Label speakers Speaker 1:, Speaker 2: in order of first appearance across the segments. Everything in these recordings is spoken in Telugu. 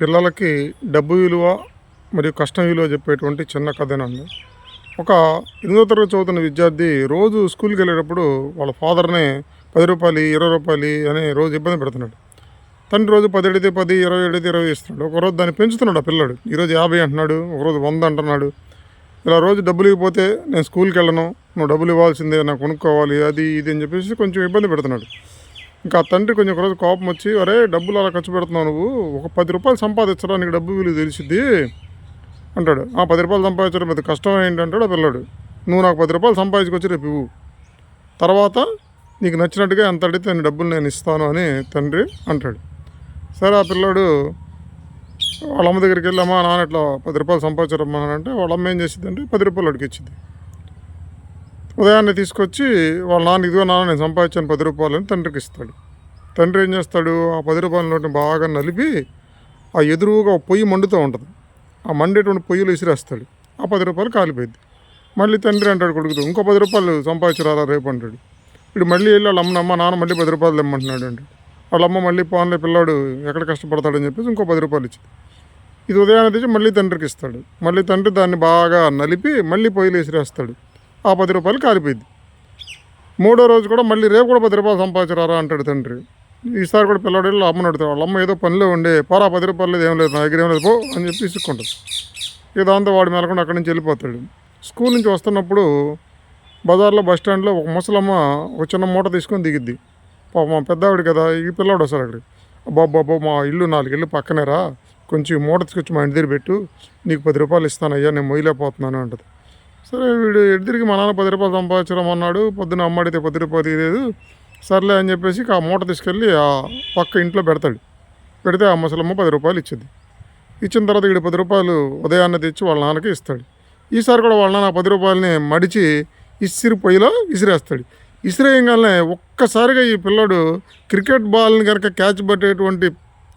Speaker 1: పిల్లలకి డబ్బు విలువ మరియు కష్టం విలువ చెప్పేటువంటి చిన్న కథనండి. ఒక ఎనిమిదో తరగతి చదువుతున్న విద్యార్థి రోజు స్కూల్కి వెళ్ళేటప్పుడు వాళ్ళ ఫాదర్నే పది రూపాయలు ఇరవై రూపాయలు అని రోజు ఇబ్బంది పెడుతున్నాడు. తండ్రి రోజు పది అడిగితే పది ఇరవై అడిగితే ఇరవై ఇస్తున్నాడు. ఒకరోజు దాన్ని పెంచుతున్నాడు ఆ పిల్లాడు. ఈరోజు యాభై అంటున్నాడు ఒకరోజు వంద అంటున్నాడు. ఇలా రోజు డబ్బులు ఇవ్వకపోతే నేను స్కూల్కి వెళ్ళను నువ్వు డబ్బులు ఇవ్వాల్సిందే నాకు కొనుక్కోవాలి అది ఇది అని చెప్పేసి కొంచెం ఇబ్బంది పెడుతున్నాడు. ఇంకా ఆ తండ్రి కొంచెం ఒకరోజు కోపం వచ్చి అరే డబ్బులు అలా ఖర్చు పెడుతున్నావు నువ్వు. ఒక పది రూపాయలు సంపాదించరా నీకు డబ్బు విలువ తెలిసిద్ది. అంటాడు. ఆ పది రూపాయలు సంపాదించడం పెద్ద కష్టం ఏంటంటాడు ఆ పిల్లాడు. నువ్వు నాకు పది రూపాయలు సంపాదించుకొచ్చి రేపు ఇవ్వు. తర్వాత నీకు నచ్చినట్టుగా ఎంత అడిగితే నేను డబ్బులు నేను ఇస్తాను అని తండ్రి అంటాడు. సరే ఆ పిల్లాడు వాళ్ళమ్మ దగ్గరికి వెళ్ళామా నాన్న ఇట్లా పది రూపాయలు సంపాదించడం అంటే వాళ్ళమ్మ ఏం చేసింది అంటే పది రూపాయలు అడిగిచ్చింది. ఉదయాన్నే తీసుకొచ్చి వాళ్ళ నాన్న ఇదిగో నాన్న నేను సంపాదించాను పది రూపాయలు అని తండ్రికి ఇస్తాడు. తండ్రి ఏం చేస్తాడు? ఆ పది రూపాయల నోటిని బాగా నలిపి ఆ ఎదురుగా పొయ్యి మండుతూ ఉంటుంది. ఆ మండేటువంటి పొయ్యిలు విసిరేస్తాడు ఆ పది రూపాయలు కాలిపోయింది మళ్ళీ తండ్రి అంటాడు కొడుకుతో ఇంకో పది రూపాయలు సంపాదించరారా రేపు అంటాడు. ఇప్పుడు మళ్ళీ వెళ్ళి వాళ్ళ అమ్మ అమ్మ నాన్న మళ్ళీ పది రూపాయలు ఇమ్మంటున్నాడు అంటాడు. వాళ్ళ అమ్మ మళ్ళీ పోన్లే పిల్లాడు ఎక్కడ కష్టపడతాడని చెప్పేసి ఇంకో పది రూపాయలు ఇచ్చింది. ఇది ఉదయాన్నే తెచ్చి మళ్ళీ తండ్రికి ఇస్తాడు. మళ్ళీ తండ్రి దాన్ని బాగా నలిపి మళ్ళీ పొయ్యిలు విసిరేస్తాడు ఆ పది రూపాయలు కాలిపోయింది. మూడో రోజు కూడా మళ్ళీ రేపు కూడా పది రూపాయలు సంపాదించరారా అంటాడు తండ్రి. ఈసారి కూడా పిల్లవాడు వెళ్ళి అమ్మని అడుగుతాడు వాళ్ళ అమ్మ ఏదో పనిలో ఉండే పోరా పది రూపాయలు లేదు ఏం లేదు నా దగ్గర ఏం లేదు పో అని చెప్పి ఇసుక్కుంటాడు ఇక దాంతో వాడు మెలకుండా అక్కడి నుంచి వెళ్ళిపోతాడు. స్కూల్ నుంచి వస్తున్నప్పుడు బజార్లో బస్ స్టాండ్లో ఒక ముసలమ్మ ఒక చిన్న మూట తీసుకొని దిగిద్ది. పాప మా పెద్దవాడు కదా ఈ పిల్లాడు వస్తారు అక్కడికి అబ్బాబ్బాబ్బో మా ఇల్లు నాలుగు ఇల్లు పక్కనేరా కొంచెం మూట తీసుకొచ్చి మా ఇంటి దగ్గర పెట్టు నీకు పది రూపాయలు ఇస్తాను అయ్యా నేను మొయ్యలేకపోతున్నాను అంటది. సరే వీడు ఎటు తిరిగి మా నాన్న పది రూపాయలు సంపాదించడం అన్నాడు. పొద్దున్న అమ్మడితే పది రూపాయలు తీయలేదు సర్లే అని చెప్పేసి ఆ మూట తీసుకెళ్ళి ఆ పక్క ఇంట్లో పెడతాడు. పెడితే ఆ ముసలమ్మ పది రూపాయలు ఇచ్చింది. ఇచ్చిన తర్వాత వీడు పది రూపాయలు ఉదయాన్నే తెచ్చి వాళ్ళ నాన్నకి ఇస్తాడు. ఈసారి కూడా వాళ్ళ నాన్న పది రూపాయలని మడిచి ఇసిరి పొయ్యిలో ఇసిరేస్తాడు. ఇసిరేయంగానే ఒక్కసారిగా ఈ పిల్లాడు క్రికెట్ బాల్ని కనుక క్యాచ్ పట్టేటువంటి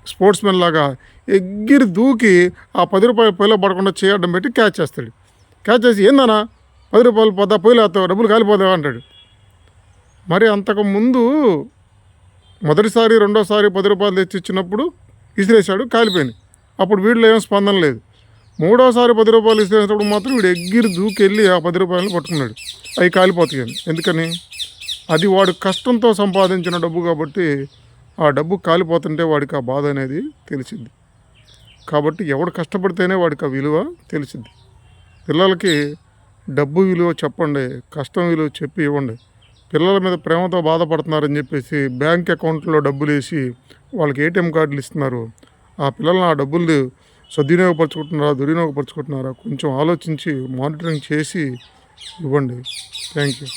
Speaker 1: స్పోర్ట్స్ మెన్ లాగా ఎగిరి దూకి ఆ పది రూపాయల పొయ్యిలో పడకుండా చేయడం పెట్టి క్యాచ్ చేస్తాడు. క్యాచ్ చేసి ఏందన్నా? పది రూపాయలు పోతా పోయిలేస్తావు డబ్బులు కాలిపోతావు అంటాడు. మరి అంతకు ముందు మొదటిసారి రెండోసారి పది రూపాయలు తెచ్చి ఇచ్చినప్పుడు ఇసిరేశాడు కాలిపోయింది. అప్పుడు వీడిలో ఏం స్పందన లేదు. మూడోసారి పది రూపాయలు ఇసిరేసినప్పుడు మాత్రం వీడు ఎగ్గిరి దూకెళ్ళి ఆ పది రూపాయలు పట్టుకున్నాడు. అవి కాలిపోతాయని. ఎందుకని? అది వాడు కష్టంతో సంపాదించిన డబ్బు కాబట్టి ఆ డబ్బు కాలిపోతుంటే వాడికి ఆ బాధ అనేది తెలిసింది. కాబట్టి ఎవడు కష్టపడితేనే వాడికి ఆ విలువ తెలిసింది. పిల్లలకి డబ్బు విలువ చెప్పండి కష్టం విలువ చెప్పి ఇవ్వండి. పిల్లల మీద ప్రేమతో బాధపడుతున్నారని చెప్పేసి బ్యాంక్ అకౌంట్లో డబ్బులు వేసి వాళ్ళకి ఏటీఎం కార్డులు ఇస్తున్నారు. ఆ పిల్లలను ఆ డబ్బులు సద్వినియోగపరచుకుంటున్నారా దుర్వినియోగపరచుకుంటున్నారా కొంచెం ఆలోచించి మానిటరింగ్ చేసి ఇవ్వండి. Thank you.